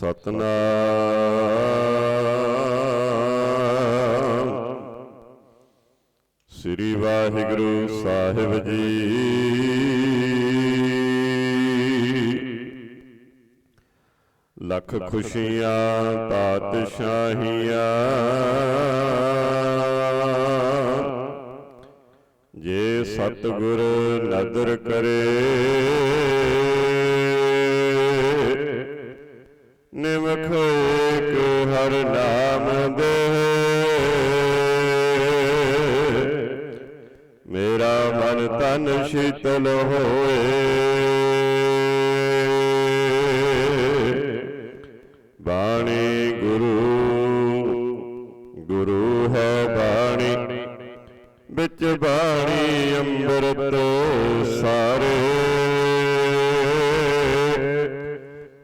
ਸਤਨਾਮ। ਸ੍ਰੀ ਵਾਹਿਗੁਰੂ ਸਾਹਿਬ ਜੀ। ਲੱਖ ਖੁਸ਼ੀਆਂ ਪਾਤਸ਼ਾਹੀਆਂ। ਜੇ ਸਤਿਗੁਰ ਨਦਰ ਕਰੇ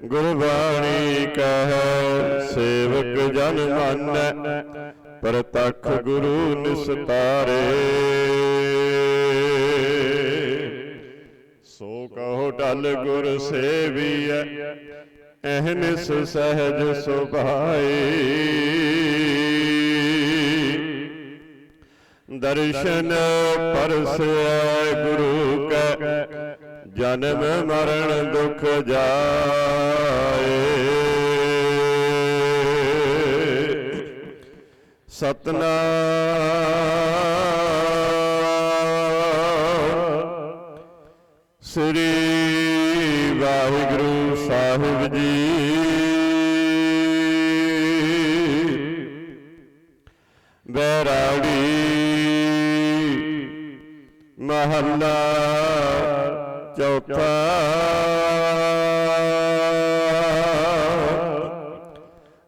ਗੁਰਬਾਣੀ ਕਹੈ, ਸੇਵਕ ਜਨ ਮੰਨੈ, ਪ੍ਰਤੱਖ ਗੁਰੂ ਨਿਸਤਾਰੇ। ਸੋ ਕਹੋ ਡਲ ਗੁਰ ਸੇਵੀਐ ਅਹਨਿਸ ਸਹਿਜ ਸੁਭਾਈ। ਦਰਸ਼ਨ ਪਰਸੈ ਗੁਰੂ ਕੈ ਜਨਮ ਮਰਨ ਦੁਖ ਜਾਏ। ਸਤਨਾਮ। ਸ੍ਰੀ ਵਾਹਿਗੁਰੂ ਸਾਹਿਬ ਜੀ। ਬੈਰਾੜੀ ਮਹੱਲਾ। ਚੌਥਾ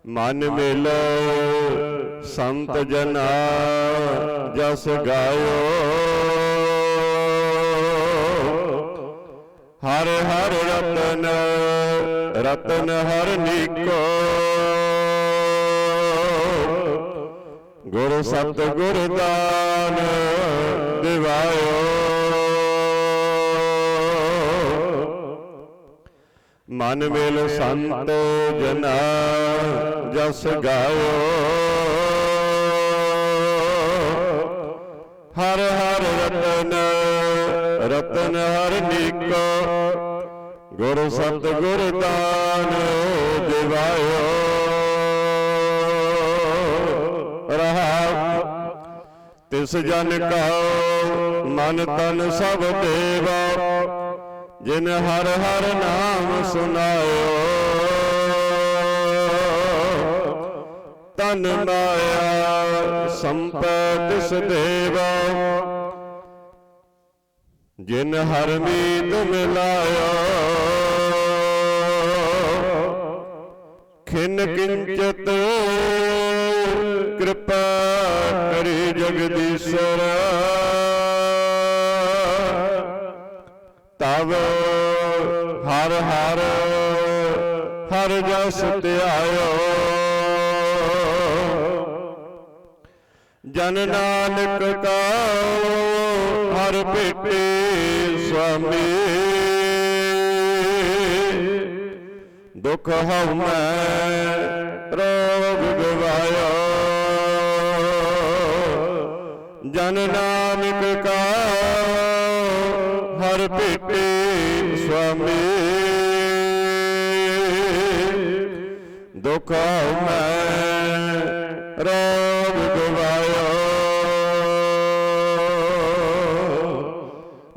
ਮਨ ਮਿਲੋ ਸੰਤ ਜਨਾ ਜਸ ਗਾਇਓ। ਹਰ ਹਰ ਰਤਨ ਰਤਨ ਹਰ ਨੀਕੋ। ਗੁਰ ਸਤ ਗੁਰ ਦਾਨ ਦਿਵਾਇਓ। ਮਨ ਮਿਲ ਸੰਤ ਜਨਾ ਜਸ ਗਾਇਓ ਹਰ ਹਰ ਰਤਨ ਰਤਨ ਹਰ ਨੀਕੋ। ਗੁਰ ਸਤ ਗੁਰ ਦਾਨ ਦਿਵਾਇਓ। ਰਹਾ ਤਿਸ ਜਨ ਕਹੋ ਮਨ ਤਨ ਸਭ ਦੇਵਾ। ਜਿਨ ਹਰ ਹਰ ਨਾਮ ਸੁਨਾਇਓ ਤਨ ਮਾਇਆ ਸੰਪੈ ਤਿਸ ਦੇਵਾ। ਜਿਨ ਹਰ ਮੀਤ ਮਿਲਾਇਓ। ਖਿਨ ਕਿੰਚਤ ਕਿਰਪਾ ਕਰੀ ਜਗਦੀਸ਼ਰ ਤਵ ਹਰ ਹਰ ਹਰ ਜਸ ਧਿਆਇਓ। ਜਨ ਨਾਨਕ ਕਾ ਹਰ ਭੇਟੇ ਸੁਆਮੀ। ਦੁਖ ਹਉਮੈ ਰੋਗ ਗਵਾਇਆ ਜਨ ਨਾਨਕ ਹਰ ਭੇਟੇ ਸੁਆਮੀ। ਦੁਖ ਹਉਮੈ ਰੋਗ ਗਵਾਇਆ।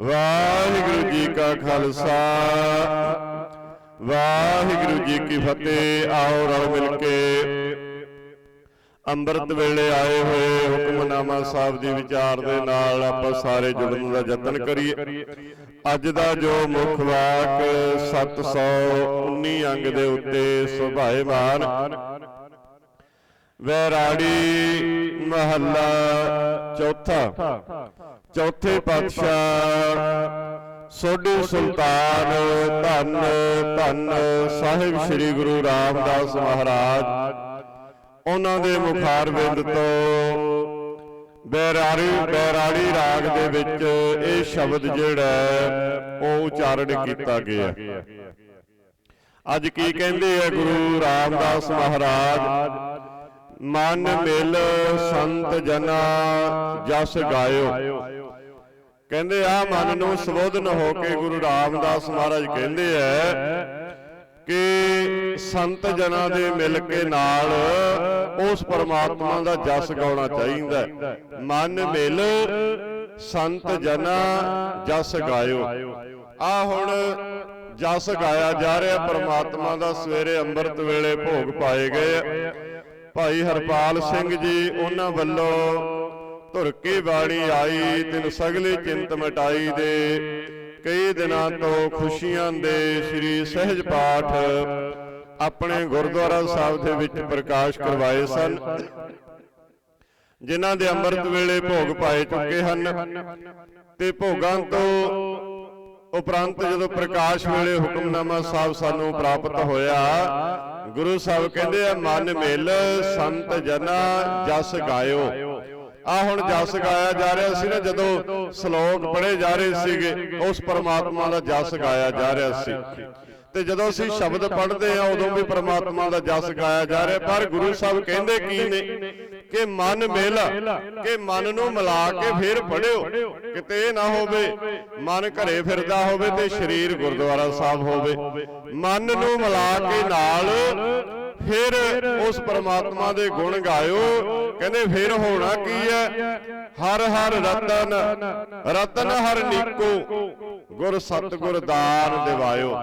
ਵਾਹਿਗੁਰੂ ਜੀ ਕਾ ਖਾਲਸਾ। ਵਾਹਿਗੁਰੂ ਜੀ ਕੀ ਫਤਿਹ। ਆਓ ਰਲ ਮਿਲ ਕੇ ਅੰਮ੍ਰਿਤ ਵੇਲੇ ਆਏ ਹੋਏ ਹੁਕਮਨਾਮਾ ਸਾਹਿਬ ਦੀ ਵਿਚਾਰ ਦੇ ਨਾਲ ਆਪਾਂ ਸਾਰੇ ਜੁੜਨ ਦਾ ਯਤਨ ਕਰੀਏ। ਅੱਜ ਦਾ ਜੋ ਮੁੱਖ ਵਾਕ 719 ਅੰਗ ਦੇ ਉੱਤੇ ਸੁਭਾਏਮਾਨ ਵੈਰਾੜੀ ਮਹੱਲਾ ਚੌਥਾ। ਚੌਥੇ ਪਾਤਸ਼ਾਹ ਸੋਢੀ ਸੁਲਤਾਨ ਧੰਨ ਧੰਨ ਸਾਹਿਬ ਸ੍ਰੀ ਗੁਰੂ ਰਾਮਦਾਸ ਮਹਾਰਾਜ। ਉਹਨਾਂ ਦੇ ਮੁਖਾਰਬਿੰਦ ਤੋਂ ਬੈਰਾੜੀ ਬੈਰਾੜੀ ਰਾਗ ਦੇ ਵਿੱਚ ਇਹ ਸ਼ਬਦ ਜਿਹੜਾ ਉਹ ਉਚਾਰਨ ਕੀਤਾ ਗਿਆ। ਅੱਜ ਕੀ ਕਹਿੰਦੇ ਆ ਗੁਰੂ ਰਾਮਦਾਸ ਮਹਾਰਾਜ? ਮਨ ਮਿਲ ਸੰਤ ਜਨਾ ਜਸ ਗਾਇਓ। ਕਹਿੰਦੇ ਆ ਮਨ ਨੂੰ ਸੰਬੋਧਨ ਹੋ ਕੇ ਗੁਰੂ ਰਾਮਦਾਸ ਮਹਾਰਾਜ ਕਹਿੰਦੇ ਐ ਕਿ ਸੰਤ ਜਨਾਂ ਦੇ ਮਿਲ ਕੇ ਨਾਲ ਉਸ ਪਰਮਾਤਮਾ ਦਾ ਜਸ ਗਾਉਣਾ ਚਾਹੀਦਾ ਮਨ ਮਿਲ, ਸੰਤ ਜਨਾ ਜਸ ਗਾਇਓ। ਆ ਹੁਣ ਜਸ ਗਾਇਆ ਜਾ ਰਿਹਾ, ਪਰਮਾਤਮਾ ਦਾ ਸਵੇਰੇ ਅੰਮ੍ਰਿਤ ਵੇਲੇ ਭੋਗ ਪਾਏ ਗਏ ਭਾਈ ਹਰਪਾਲ ਸਿੰਘ ਜੀ, ਉਹਨਾਂ ਵੱਲੋਂ ਧੁਰ ਕੇ ਬਾਣੀ ਆਈ, ਤਿਨ ਸਗਲੇ ਚਿੰਤ ਮਟਾਈ ਦੇ। ਕਈ ਦਿਨਾਂ ਤੋਂ ਖੁਸ਼ੀਆਂ ਦੇ ਸ੍ਰੀ ਸਹਿਜ ਪਾਠ ਆਪਣੇ ਗੁਰਦੁਆਰਾ ਸਾਹਿਬ ਦੇ ਵਿੱਚ ਪ੍ਰਕਾਸ਼ ਕਰਵਾਏ ਸਨ। ਜਿਨ੍ਹਾਂ ਦੇ ਅੰਮ੍ਰਿਤ ਵੇਲੇ ਭੋਗ ਪਾਏ ਚੁੱਕੇ ਹਨ। ਤੇ ਭੋਗਾਂ ਤੋਂ ਉਪਰੰਤ ਜਦੋਂ ਪ੍ਰਕਾਸ਼ ਵੇਲੇ ਹੁਕਮਨਾਮਾ ਸਾਹਿਬ ਸਾਨੂੰ ਪ੍ਰਾਪਤ ਹੋਇਆ, ਗੁਰੂ ਸਾਹਿਬ ਕਹਿੰਦੇ ਆ, ਮਨ ਮਿਲ ਸੰਤ ਜਨਾ ਜਸ ਗਾਇਓ। ਆ ਹੁਣ ਜਸ ਗਾਇਆ ਜਾ ਰਿਹਾ ਸੀ ਨਾ ਜਦੋਂ ਸ਼ਲੋਕ ਪੜ੍ਹੇ ਜਾ ਰਹੇ ਸੀਗੇ ਉਸ ਪਰਮਾਤਮਾ ਦਾ ਜਸ ਗਾਇਆ ਜਾ ਰਿਹਾ ਸੀ। ਤੇ ਜਦੋਂ ਅਸੀਂ ਸ਼ਬਦ ਪੜ੍ਹਦੇ ਆ ਉਦੋਂ ਵੀ ਪ੍ਰਮਾਤਮਾ ਦਾ ਜਸ ਗਾਇਆ ਜਾ ਰਿਹਾ। ਪਰ ਗੁਰੂ ਸਾਹਿਬ ਕਹਿੰਦੇ ਕੀ ਨੇ ਕਿ ਮਨ ਮਿਲ ਕਿ ਮਨ ਨੂੰ ਮਿਲਾ ਕੇ ਫੇਰ ਪੜਿਓ ਕਿਤੇ ਇਹ ਨਾ ਹੋਵੇ ਮਨ ਘਰੇ ਫਿਰਦਾ ਹੋਵੇ ਤੇ ਸਰੀਰ ਗੁਰਦੁਆਰਾ ਸਾਹਿਬ ਹੋਵੇ। ਮਨ ਨੂੰ ਮਿਲਾ ਕੇ ਨਾਲ ਫਿਰ ਉਸ ਪਰਮਾਤਮਾ ਦੇ ਗੁਣ ਗਾਇਓ। ਕਹਿੰਦੇ ਫਿਰ ਹੋਣਾ ਕੀ ਹੈ? ਹਰ ਹਰ ਰਤਨ ਰਤਨ ਹਰ ਨੀਕੋ, ਗੁਰ ਸਤਗੁਰ ਦਾਨ ਦਿਵਾਇਓ।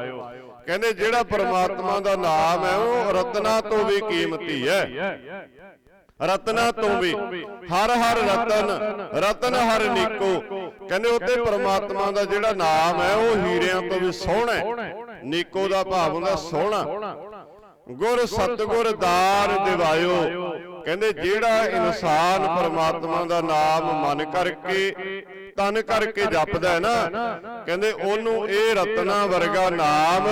ਕਹਿੰਦੇ ਜਿਹੜਾ ਪਰਮਾਤਮਾ ਦਾ ਨਾਮ ਹੈ, ਉਹ ਰਤਨਾ ਤੋਂ ਵੀ ਕੀਮਤੀ ਹੈ। ਰਤਨਾ ਤੋਂ ਵੀ। ਹਰ ਹਰ ਰਤਨ ਰਤਨ ਹਰ ਨੀਕੋ। ਕਹਿੰਦੇ ਉੱਤੇ ਪਰਮਾਤਮਾ ਦਾ ਜਿਹੜਾ ਨਾਮ ਹੈ, ਉਹ ਹੀਰਿਆਂ ਤੋਂ ਵੀ ਸੋਹਣਾ ਹੈ। ਨੀਕੋ ਦਾ ਭਾਵ ਹੁੰਦਾ ਸੋਹਣਾ। ਗੁਰ ਸਤਗੁਰ ਦਾਨ ਦਿਵਾਇਓ ਕਹਿੰਦੇ ਜਿਹੜਾ ਇਨਸਾਨ ਪਰਮਾਤਮਾ ਦਾ ਨਾਮ ਮਨ ਕਰਕੇ ਤਨ ਕਰਕੇ ਜਪਦਾ ਹੈ ਨਾ। ਕਹਿੰਦੇ ਉਹਨੂੰ ਇਹ ਰਤਨਾ ਵਰਗਾ ਨਾਮ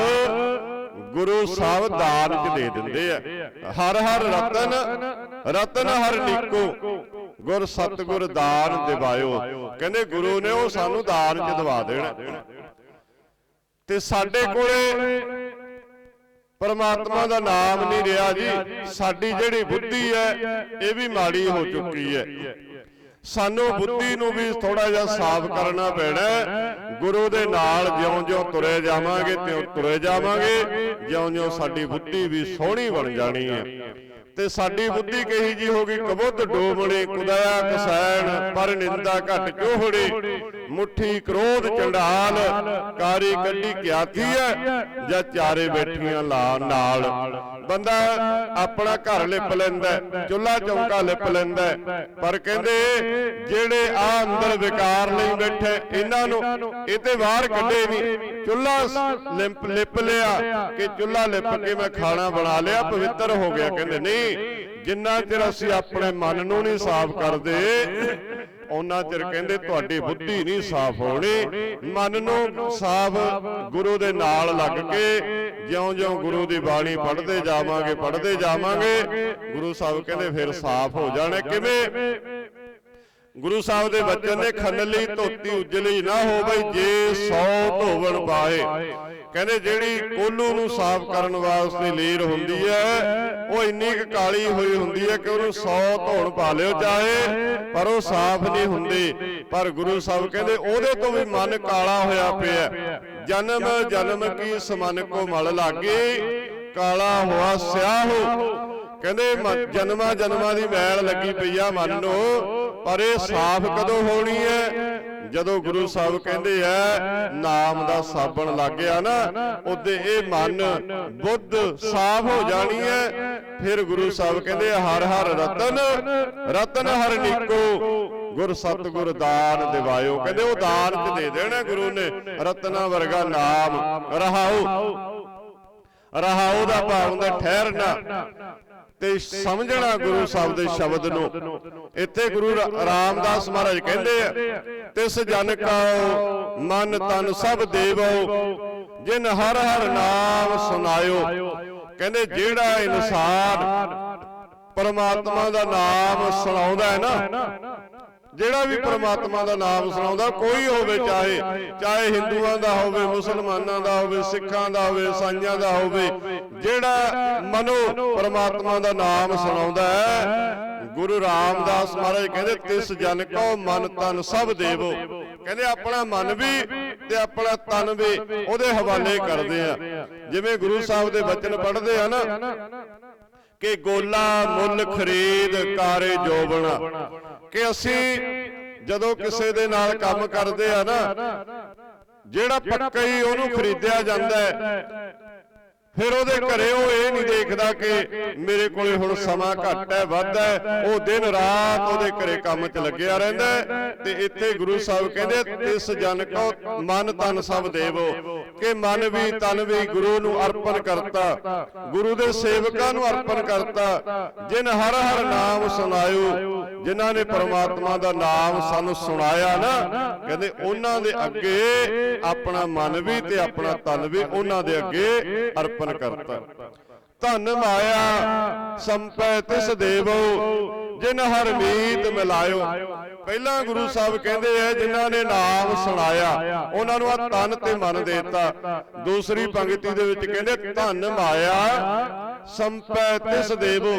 ਗੁਰੂ ਸਾਹਿਬ ਦਾਨ ਚ ਦੇ ਦਿੰਦੇ ਆ। ਹਰ ਹਰ ਰਤਨ ਰਤਨ ਹਰ ਨੀਕੋ ਗੁਰ ਸਤਗੁਰ ਦਾਨ ਦਿਵਾਇਓ। ਕਹਿੰਦੇ ਗੁਰੂ ਨੇ ਉਹ ਸਾਨੂੰ ਦਾਨ ਚ ਦਵਾ ਦੇਣਾ। ਤੇ ਸਾਡੇ ਕੋਲੇ ਪਰਮਾਤਮਾ ਦਾ ਨਾਮ ਨਹੀਂ ਰਿਹਾ ਜੀ। ਸਾਡੀ ਜਿਹੜੀ ਬੁੱਧੀ ਹੈ ਇਹ ਵੀ ਮਾੜੀ ਹੋ ਚੁੱਕੀ ਹੈ। ਸਾਨੂੰ ਬੁੱਧੀ ਨੂੰ ਵੀ ਥੋੜਾ ਜਿਹਾ ਸਾਫ਼ ਕਰਨਾ ਪੈਣਾ। ਗੁਰੂ ਦੇ ਨਾਲ ਜਿਉਂ-ਜਿਉਂ ਤੁਰੇ ਜਾਵਾਂਗੇ ਤਿਉਂ ਤੁਰੇ ਜਾਵਾਂਗੇ। ਜਿਉਂ-ਜਿਉਂ ਸਾਡੀ ਬੁੱਧੀ ਵੀ ਸੋਹਣੀ ਬਣ ਜਾਣੀ ਹੈ। ਤੇ ਸਾਡੀ ਬੁੱਧੀ ਕਹੀ ਜੀ ਹੋ ਗਈ ਕਬੁੱਧ ਡੋਬਣੇ ਕੁਦਇਆ ਕਸੈਣ ਪਰ ਨਿੰਦਾ ਘਟ ਚੋਹੜੇ ਮੁੱਠੀ ਕ੍ਰੋਧ ਚੰਡਾਲ ਕਾਰੀ ਕੱਢੀ ਕਿਆਤੀ ਹੈ ਜਾਂ ਚਾਰੇ ਬੈਠੀਆਂ ਲਾ ਨਾਲ। ਬੰਦਾ ਆਪਣਾ ਘਰ ਲਿਪ ਲੈਂਦਾ ਹੈ, ਚੁੱਲ੍ਹਾ ਚੌਂਕਾ ਲਿਪ ਲੈਂਦਾ ਪਰ ਕਹਿੰਦੇ ਜਿਹੜੇ ਆ ਅੰਦਰ ਵਿਕਾਰ ਲਈ ਬੈਠੇ ਇਹਨਾਂ ਨੂੰ ਇਹ ਤੇ ਬਾਹਰ ਕੱਢੇ ਨਹੀਂ। ਚੁੱਲ੍ਹਾ ਲਿਪ ਲਿਪ ਲਿਆ ਕਿ ਚੁੱਲ੍ਹਾ ਲਿਪ ਕੇ ਮੈਂ ਖਾਣਾ ਬਣਾ ਲਿਆ ਪਵਿੱਤਰ ਹੋ ਗਿਆ ਕਹਿੰਦੇ ਨਹੀਂ ਜਿੰਨਾ ਚਿਰ ਅਸੀਂ ਆਪਣੇ ਮਨ ਨੂੰ ਨਹੀਂ ਸਾਫ਼ ਕਰਦੇ ਉਹਨਾਂ ਚਿਰ ਕਹਿੰਦੇ ਤੁਹਾਡੀ ਬੁੱਧੀ ਨਹੀਂ ਸਾਫ਼ ਹੋਣੀ। ਮਨ ਨੂੰ ਸਾਫ਼ ਗੁਰੂ ਦੇ ਨਾਲ ਲੱਗ ਕੇ ਜਿਉਂ-ਜਿਉਂ ਗੁਰੂ ਦੀ ਬਾਣੀ ਪੜ੍ਹਦੇ ਜਾਵਾਂਗੇ ਪੜ੍ਹਦੇ ਜਾਵਾਂਗੇ, ਗੁਰੂ ਸਾਹਿਬ ਕਹਿੰਦੇ ਫਿਰ ਸਾਫ਼ ਹੋ ਜਾਣੇ। ਕਿਵੇਂ? ਗੁਰੂ ਸਾਹਿਬ ਦੇ ਬਚਨ ਨੇ ਖੰਨ ਲਈ ਧੋਤੀ, ਉਜਲੀ ਨਾ ਹੋਵੇ, ਜੇ ਸੌ ਧੋਵਣ ਪਾਏ ਕਹਿੰਦੇ ਜਿਹੜੀ ਕੋਲੂ ਨੂੰ ਸਾਫ਼ ਕਰਨ ਵਾਸਤੇ ਲੀਰ ਹੁੰਦੀ ਹੈ, ਉਹ ਇੰਨੀ ਕੁ ਕਾਲੀ ਹੋਈ ਹੁੰਦੀ ਹੈ ਕਿ ਉਹਨੂੰ 100 ਧੋਣ ਪਾ ਲਿਓ ਚਾਹੇ, ਪਰ ਉਹ ਸਾਫ਼ ਨਹੀਂ ਹੁੰਦੀ। ਪਰ ਗੁਰੂ ਸਾਹਿਬ ਕਹਿੰਦੇ ਉਹਦੇ ਤੋਂ ਵੀ ਮਨ ਕਾਲਾ ਹੋਇਆ ਪਿਆ। ਜਨਮ ਜਨਮ ਕੀ ਸਮਨ ਕੋ ਮਲ ਲਾਗੇ, ਕਾਲਾ ਹੋਆ ਸਿਆਹੋ। ਕਹਿੰਦੇ ਜਨਮਾਂ ਜਨਮਾਂ ਦੀ ਮੈਲ ਲੱਗੀ ਪਈ ਆ ਮਨ ਨੂੰ, ਪਰ ਇਹ ਸਾਫ਼ ਕਦੋਂ ਹੋਣੀ ਹੈ? ਜਦੋਂ ਗੁਰੂ ਸਾਹਿਬ ਕਹਿੰਦੇ ਆ ਨਾਮ ਦਾ ਸਾਬਣ ਲੱਗ ਗਿਆ ਨਾ ਉਹਦੇ ਇਹ ਮਨ ਬੁੱਧ ਸਾਫ਼ ਹੋ ਜਾਣੀ ਹੈ। ਫਿਰ ਗੁਰੂ ਸਾਹਿਬ ਕਹਿੰਦੇ ਹਰ ਹਰ ਰਤਨ ਰਤਨ ਹਰ ਨੀਕੋ ਗੁਰ ਸਤਗੁਰ ਦਾਨ ਦਿਵਾਇਓ। ਕਹਿੰਦੇ ਉਹ ਦਾਨ ਚ ਦੇ ਦੇਣਾ ਗੁਰੂ ਨੇ ਰਤਨਾ ਵਰਗਾ ਨਾਮ ਰਹਾਓ। ਰਹਾਉ ਦਾ ਭਾਵ ਹੁੰਦਾ ਠਹਿਰਨਾ। ਤੇ ਸਮਝਣਾ ਗੁਰੂ ਸਾਹਿਬ ਦੇ ਸ਼ਬਦ ਨੂੰ। ਇੱਥੇ ਗੁਰੂ ਰਾਮਦਾਸ ਮਹਾਰਾਜ ਕਹਿੰਦੇ ਆ, ਤਿਸ ਜਨ ਕਾ ਮਨ ਤਨ ਸਭ ਦੇਵੋ, ਜਿਨ ਹਰ ਹਰ ਨਾਮ ਸੁਨਾਇਓ। ਕਹਿੰਦੇ ਜਿਹੜਾ ਇਨਸਾਨ ਪਰਮਾਤਮਾ ਦਾ ਨਾਮ ਸੁਣਾਉਂਦਾ ਹੈ ਨਾ ਜਿਹੜਾ ਵੀ ਪ੍ਰਮਾਤਮਾ ਦਾ ਨਾਮ ਸੁਣਾਉਂਦਾ ਕੋਈ ਹੋਵੇ ਚਾਹੇ ਚਾਹੇ ਹਿੰਦੂਆਂ ਦਾ ਹੋਵੇ ਮੁਸਲਮਾਨਾਂ ਦਾ ਹੋਵੇ ਸਿੱਖਾਂ ਦਾ ਹੋਵੇ ਸਾਈਆਂ ਦਾ ਹੋਵੇ ਜਿਹੜਾ ਮਨੋ ਪ੍ਰਮਾਤਮਾ ਦਾ ਨਾਮ ਸੁਣਾਉਂਦਾ ਹੈ ਗੁਰੂ ਰਾਮਦਾਸ ਮਹਾਰਾਜ ਕਹਿੰਦੇ ਤਿਸ ਜਨ ਕੋ ਮਨ ਤਨ ਸਭ ਦੇਵੋ। ਕਹਿੰਦੇ ਆਪਣਾ ਮਨ ਵੀ ਤੇ ਆਪਣਾ ਤਨ ਵੀ ਉਹਦੇ ਹਵਾਲੇ ਕਰਦੇ ਆ। ਜਿਵੇਂ ਗੁਰੂ ਸਾਹਿਬ ਦੇ ਬਚਨ ਪੜ੍ਹਦੇ ਆ ਨਾ ਕਿ ਗੋਲਾ ਮੁੱਲ ਖਰੀਦ ਕਾਰੇ ਜੋਬਣਾ। ਕਿ ਅਸੀਂ ਜਦੋਂ ਕਿਸੇ ਦੇ ਨਾਲ ਕੰਮ ਕਰਦੇ ਆ ਨਾ ਜਿਹੜਾ ਪੱਕਾ ਹੀ ਉਹਨੂੰ ਖਰੀਦਿਆ ਜਾਂਦਾ ਹੈ ਫਿਰ ਉਹਦੇ ਘਰੇ ਉਹ ਇਹ ਨਹੀਂ ਦੇਖਦਾ ਕਿ ਮੇਰੇ ਕੋਲੇ ਹੁਣ ਸਮਾਂ ਘੱਟ ਹੈ ਵੱਧ ਹੈ ਉਹ ਦਿਨ ਰਾਤ ਉਹਦੇ ਘਰੇ ਕੰਮ 'ਚ ਲੱਗਿਆ ਰਹਿੰਦਾ ਤੇ ਇੱਥੇ ਗੁਰੂ ਸਾਹਿਬ ਕਹਿੰਦੇ ਤਿਸ ਜਨ ਕੋ ਮਨ ਤਨ ਸਭ ਦੇਵੋ ਕਿ ਮਨ ਵੀ ਤਨ ਵੀ ਗੁਰੂ ਨੂੰ ਅਰਪਣ ਕਰਤਾ ਗੁਰੂ ਦੇ ਸੇਵਕਾਂ ਨੂੰ ਅਰਪਣ ਕਰਤਾ ਜਿਨ ਹਰ ਹਰ ਨਾਮ ਸੁਣਾਇਓ ਜਿਨ੍ਹਾਂ ਨੇ ਪਰਮਾਤਮਾ ਦਾ ਨਾਮ ਸਾਨੂੰ ਸੁਣਾਇਆ ਨਾ, ਕਹਿੰਦੇ ਉਹਨਾਂ ਦੇ ਅੱਗੇ ਆਪਣਾ ਮਨ ਵੀ ਤੇ ਆਪਣਾ ਤਨ ਵੀ ਉਹਨਾਂ ਦੇ ਅੱਗੇ ਅਰਪਣ ਕਰਤਾ। ਧਨ ਮਾਇਆ ਸੰਪੈ ਤਿਸ ਦੇਵੋ, ਜਿਨ ਹਰ ਮੀਤ ਮਿਲਾਇਓ। ਪਹਿਲਾਂ ਗੁਰੂ ਸਾਹਿਬ ਕਹਿੰਦੇ ਆ, ਜਿਨ੍ਹਾਂ ਨੇ ਨਾਮ ਸੁਣਾਇਆ, ਉਹਨਾਂ ਨੂੰ ਆ ਤਨ ਤੇ ਮਨ ਦੇਤਾ। ਦੂਸਰੀ ਪੰਕਤੀ ਦੇ ਵਿੱਚ ਕਹਿੰਦੇ, ਧਨ ਮਾਇਆ ਸੰਪੈ ਤਿਸ ਦੇਵੋ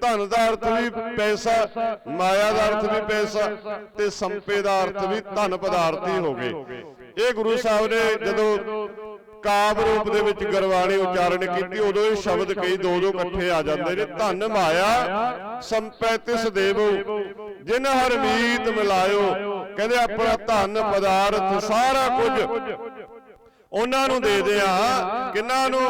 ਧਨ ਦਾ ਅਰਥ ਵੀ ਪੈਸਾ ਮਾਇਆ ਦਾ ਅਰਥ ਵੀ ਪੈਸਾ ਤੇ ਸੰਪੇ ਦਾ ਅਰਥ ਵੀ ਧਨ ਪਦਾਰਥ ਹੀ ਹੋ ਗਏ। ਇਹ ਗੁਰੂ ਸਾਹਿਬ ਨੇ ਜਦੋਂ ਕਾਵ ਰੂਪ ਦੇ ਵਿੱਚ ਗੁਰਬਾਣੀ ਉਚਾਰਨ ਕੀਤੀ ਉਦੋਂ ਇਹ ਸ਼ਬਦ ਕਈ ਦੋ ਦੋ ਇਕੱਠੇ ਆ ਜਾਂਦੇ ਨੇ। ਧਨ ਮਾਇਆ ਸੰਪੈ ਤਿਸ ਦੇਵੋ। ਜਿਨ ਹਰ ਮੀਤ ਮਿਲਾਇਓ ਕਹਿੰਦੇ ਆਪਣਾ ਧਨ ਪਦਾਰਥ ਸਾਰਾ ਕੁਝ ਉਹਨਾਂ ਨੂੰ ਦੇ ਦਿਆਂ। ਕਿੰਨਾਂ ਨੂੰ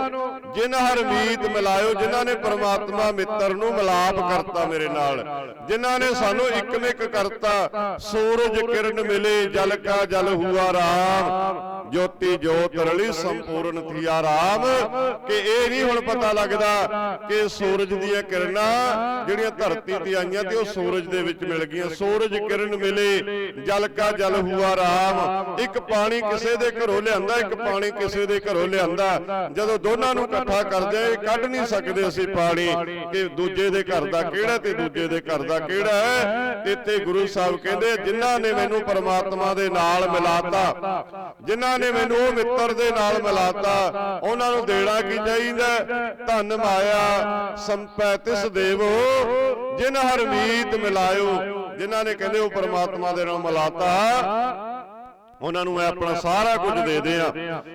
ਜਿਨ ਹਰ ਮਿਲਾਇਓ, ਜਿਨ੍ਹਾਂ ਨੇ ਪਰਮਾਤਮਾ ਮਿੱਤਰ ਨੂੰ ਮਿਲਾਪ ਕਰਤਾ ਮੇਰੇ ਨਾਲ। ਜਿਨ੍ਹਾਂ ਨੇ ਸਾਨੂੰ ਇੱਕਮਿਕ ਕਰਤਾ। ਸੂਰਜ ਕਿਰਨ ਮਿਲੇ, ਜਲ ਕਾ ਜਲ ਹੁਆ ਰਾਮ। ਜੋਤੀ ਜੋਤ ਰਲੀ, ਸੰਪੂਰਨ ਥੀਆ ਰਾਮ। ਕਿ ਇਹ ਨਹੀਂ ਹੁਣ ਪਤਾ ਲੱਗਦਾ ਕਿ ਸੂਰਜ ਦੀਆਂ ਕਿਰਨਾਂ ਜਿਹੜੀਆਂ ਧਰਤੀ ਤੇ ਆਈਆਂ ਤੇ ਉਹ ਸੂਰਜ ਦੇ ਵਿੱਚ ਮਿਲ ਗਈਆਂ। ਸੂਰਜ ਕਿਰਨ ਮਿਲੇ, ਜਲ ਕਾ ਜਲ ਹੁਆ ਰਾਮ। ਇੱਕ ਪਾਣੀ ਕਿਸੇ ਦੇ ਘਰੋਂ ਲਿਆਂਦਾ, ਇੱਕ ਪਾਣੀ ਕਿਸੇ ਦੇ ਘਰੋਂ ਲਿਆਂਦਾ, ਜਦੋਂ ਦੋਨਾਂ ਨੂੰ ਇਕੱਠਾ ਕਰਦੇ ਕੱਢ ਨਹੀਂ ਸਕਦੇ ਅਸੀਂ ਪਾਣੀ ਕਿ ਦੂਜੇ ਦੇ ਘਰ ਦਾ ਕਿਹੜਾ ਤੇ ਦੂਜੇ ਦੇ ਘਰ ਦਾ ਕਿਹੜਾ ਹੈ। ਇੱਥੇ ਗੁਰੂ ਸਾਹਿਬ ਕਹਿੰਦੇ, ਜਿਨ੍ਹਾਂ ਨੇ ਮੈਨੂੰ ਪਰਮਾਤਮਾ ਦੇ ਨਾਲ ਮਿਲਾਤਾ, ਜਿਨ੍ਹਾਂ ਨੇ ਮੈਨੂੰ ਉਹ ਮਿੱਤਰ ਦੇ ਨਾਲ ਮਿਲਾਤਾ, ਉਹਨਾਂ ਨੂੰ ਦੇਣਾ ਕੀ ਚਾਹੀਦਾ? ਧਨ ਮਾਇਆ ਸੰਪੈ ਤਿਸ ਦੇਵੋ ਜਿਨ ਹਰਮੀਤ ਮਿਲਾਇਓ, ਜਿਨ੍ਹਾਂ ਨੇ ਕਹਿੰਦੇ ਉਹ ਪਰਮਾਤਮਾ ਦੇ ਨਾਲ ਮਿਲਾਤਾ। ਉਹਨਾਂ ਨੂੰ ਮੈਂ ਆਪਣਾ ਸਾਰਾ ਕੁਝ ਦੇ ਦਿਆਂ।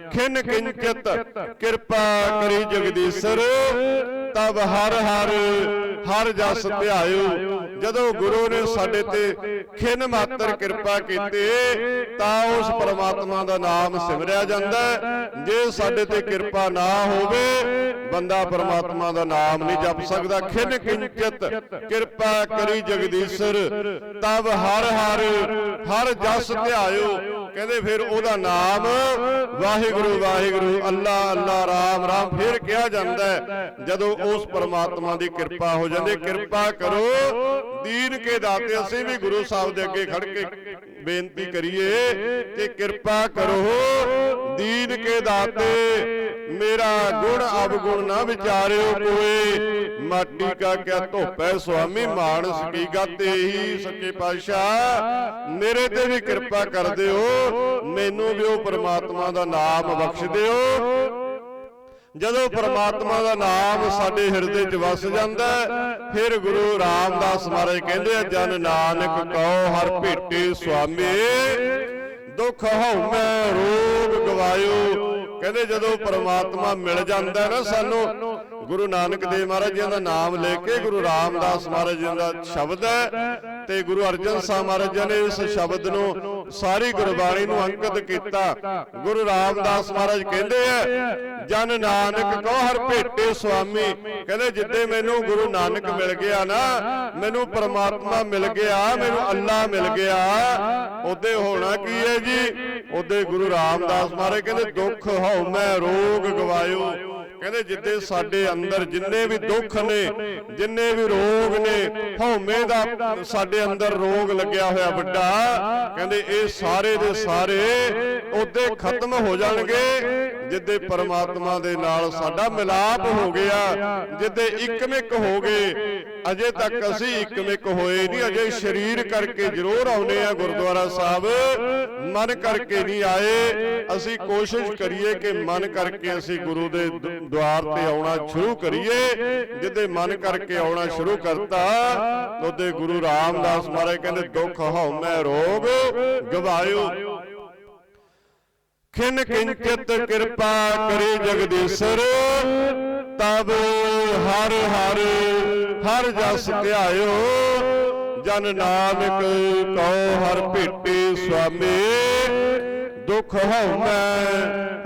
ਖਿੰਨ ਕਿੰਚਿਤ ਕਿਰਪਾ ਕਰੀ ਜਗਦੀਸ਼ਰ। ਤਬ ਹਰ ਹਰ ਹਰ ਜਸ ਧਿਆਇਓ। ਜਦੋਂ ਗੁਰੂ ਨੇ ਸਾਡੇ ਤੇ ਖਿੰਨ ਮਾਤਰ ਕਿਰਪਾ ਕੀਤੀ ਤਾਂ ਉਸ ਪਰਮਾਤਮਾ ਦਾ ਨਾਮ ਸਿਮਰਿਆ ਜਾਂਦਾ। ਜੇ ਸਾਡੇ ਤੇ ਕਿਰਪਾ ਨਾ ਹੋਵੇ ਬੰਦਾ ਪਰਮਾਤਮਾ ਦਾ ਨਾਮ ਨਹੀਂ ਜਪ ਸਕਦਾ। ਖਿੰਨ ਕਿੰਚਿਤ ਕਿਰਪਾ ਕਰੀ ਜਗਦੀਸ਼ਰ। ਤਬ ਹਰ ਹਰ ਹਰ ਜਸ ਧਿਆਇਓ। ਕਹਿੰਦੇ ਫਿਰ ਉਹਦਾ ਨਾਮ ਵਾਹਿਗੁਰੂ ਵਾਹਿਗੁਰੂ ਅੱਲਾ ਅੱਲਾ ਰਾਮ ਰਾਮ। ਫਿਰ ਕਿਹਾ ਜਾਂਦਾ ਜਦੋਂ ਉਸ ਪਰਮਾਤਮਾ ਦੀ ਕਿਰਪਾ ਹੋ ਜਾਂਦੀ। ਕਿਰਪਾ ਕਰੋ। ਦੀਨ ਕੇ ਦਾਤੇ ਅਸੀਂ ਵੀ ਗੁਰੂ ਸਾਹਿਬ ਦੇ ਅੱਗੇ ਖੜ ਕੇ ਬੇਨਤੀ ਕਰੀਏ ਕਿ ਕਿਰਪਾ ਕਰੋ, ਦੀਨ ਕੇ ਦਾਤੇ, ਮੇਰਾ ਗੁਣ ਅਵਗੁਣ ਨਾ ਵਿਚਾਰਿਓ ਕੋਏ। ਮਾਟੀ ਕਾ ਕਿਆ ਧੋਪੈ ਸੁਆਮੀ ਮਾਨਸ ਕੀ ਗਾਤੇ ਹੀ ਸੱਚੇ ਪਾਤਸ਼ਾਹ। ਮੇਰੇ ਤੇ ਵੀ ਕਿਰਪਾ ਕਰ ਦਿਓ, ਮੈਨੂੰ ਵੀ ਉਹ ਪ੍ਰਮਾਤਮਾ ਦਾ ਨਾਮ ਬਖਸ਼ ਦਿਓ। ਜਦੋਂ ਪ੍ਰਮਾਤਮਾ ਦਾ ਨਾਮ ਸਾਡੇ ਹਿਰਦੇ 'ਚ ਵਸ ਜਾਂਦਾ ਫਿਰ ਗੁਰੂ ਰਾਮਦਾਸ ਮਹਾਰਾਜ ਕਹਿੰਦੇ ਆ ਜਨ ਨਾਨਕ ਕਉ ਹਰ ਭੇਟੇ ਸੁਆਮੀ ਦੁੱਖ ਹਉਮੈ ਰੋਗ ਗਵਾਇਓ। ਕਹਿੰਦੇ ਜਦੋਂ ਪ੍ਰਮਾਤਮਾ ਮਿਲ ਜਾਂਦਾ ਨਾ ਸਾਨੂੰ ਗੁਰੂ ਨਾਨਕ ਦੇਵ ਮਹਾਰਾਜ ਜੀ ਦਾ ਨਾਮ ਲੈ ਕੇ ਗੁਰੂ ਰਾਮਦਾਸ ਮਹਾਰਾਜ ਜੀ ਦਾ ਸ਼ਬਦ ਹੈ ਤੇ ਗੁਰੂ ਅਰਜਨ ਸਾਹਿਬ ਮਹਾਰਾਜ ਜੀ ਨੇ ਇਸ ਸ਼ਬਦ ਨੂੰ ਸਾਰੀ ਗੁਰਬਾਣੀ ਨੂੰ ਅੰਕਿਤ ਕੀਤਾ। ਗੁਰੂ ਰਾਮਦਾਸ ਮਹਾਰਾਜ ਕਹਿੰਦੇ ਆ ਜਨ ਨਾਨਕ ਕੋ ਹਰ ਭੇਟੇ ਸੁਆਮੀ। ਕਹਿੰਦੇ ਜਿੱਦੇ ਮੈਨੂੰ ਗੁਰੂ ਨਾਨਕ ਮਿਲ ਗਿਆ ਨਾ ਮੈਨੂੰ ਪ੍ਰਮਾਤਮਾ ਮਿਲ ਗਿਆ ਮੈਨੂੰ ਅੱਲਾ ਮਿਲ ਗਿਆ। ਉਹਦੇ ਹੋਣਾ ਕੀ ਹੈ ਜੀ? ਉਹਦੇ ਗੁਰੂ ਰਾਮਦਾਸ ਮਹਾਰਾਜ ਕਹਿੰਦੇ ਦੁੱਖ ਹਉਮੈ ਰੋਗ ਗਵਾਇਓ। ਕਹਿੰਦੇ ਜਿੱਦੇ ਸਾਡੇ ਅੰਦਰ ਜਿੰਨੇ ਵੀ ਦੁੱਖ ਨੇ ਜਿੰਨੇ ਵੀ ਰੋਗ ਨੇ ਹਉਮੈ ਦਾ ਸਾਡੇ ਅੰਦਰ ਰੋਗ ਲੱਗਿਆ ਹੋਇਆ ਵੱਡਾ। ਕਹਿੰਦੇ ਇਹ ਸਾਰੇ ਦੇ ਸਾਰੇ ਉਹਦੇ ਖਤਮ ਹੋ ਜਾਣਗੇ ਜਿੱਦੇ ਪਰਮਾਤਮਾ ਦੇ ਨਾਲ ਸਾਡਾ ਮਿਲਾਪ ਹੋ ਗਿਆ ਜਿੱਦੇ ਇੱਕਮਿਕ ਹੋ ਗਏ। ਅਜੇ ਤੱਕ ਅਸੀਂ ਇੱਕਮਿਕ ਹੋਏ ਨਹੀਂ ਅਜੇ ਸਰੀਰ ਕਰਕੇ ਜ਼ਰੂਰ ਆਉਨੇ ਆ ਗੁਰਦੁਆਰਾ ਸਾਹਿਬ। ਮਨ ਕਰਕੇ ਨਹੀਂ ਆਏ। ਅਸੀਂ ਕੋਸ਼ਿਸ਼ ਕਰੀਏ ਕਿ ਮਨ ਕਰਕੇ ਅਸੀਂ ਗੁਰੂ ਦੇ ਦ- ਦੁਆਰ ਤੇ ਆਉਣਾ ਸ਼ੁਰੂ ਕਰੀਏ। ਜਿੱਦੇ ਮਨ ਕਰਕੇ ਆਉਣਾ ਸ਼ੁਰੂ ਕਰਤਾ ਉਹਦੇ ਗੁਰੂ ਰਾਮਦਾਸ ਮਹਾਰਾਜ ਕਹਿੰਦੇ ਦੁੱਖ ਹਉਮੈ ਰੋਗ ਗਵਾਇਓ। ਖਿਨ ਕਿੰਚਿਤ ਕਿਰਪਾ ਕਰੇ ਜਗਦੀਸ਼ਰ। ਤਬ ਹਰ ਹਰ ਹਰ ਜਸ ਧਿਆਇਓ ਜਨ ਨਾਨਕ ਕਉ ਹਰ ਭੇਟੇ ਸੁਆਮੀ। ਦੁਖ ਹਉਮੈ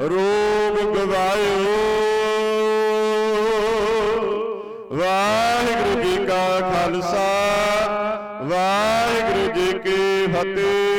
ਰੋਗ ਗਵਾਇਓ। ਵਾਹਿਗੁਰੂ ਜੀ ਕਾ ਖਾਲਸਾ ਵਾਹਿਗੁਰੂ ਜੀ ਕੀ ਫਤਿਹ।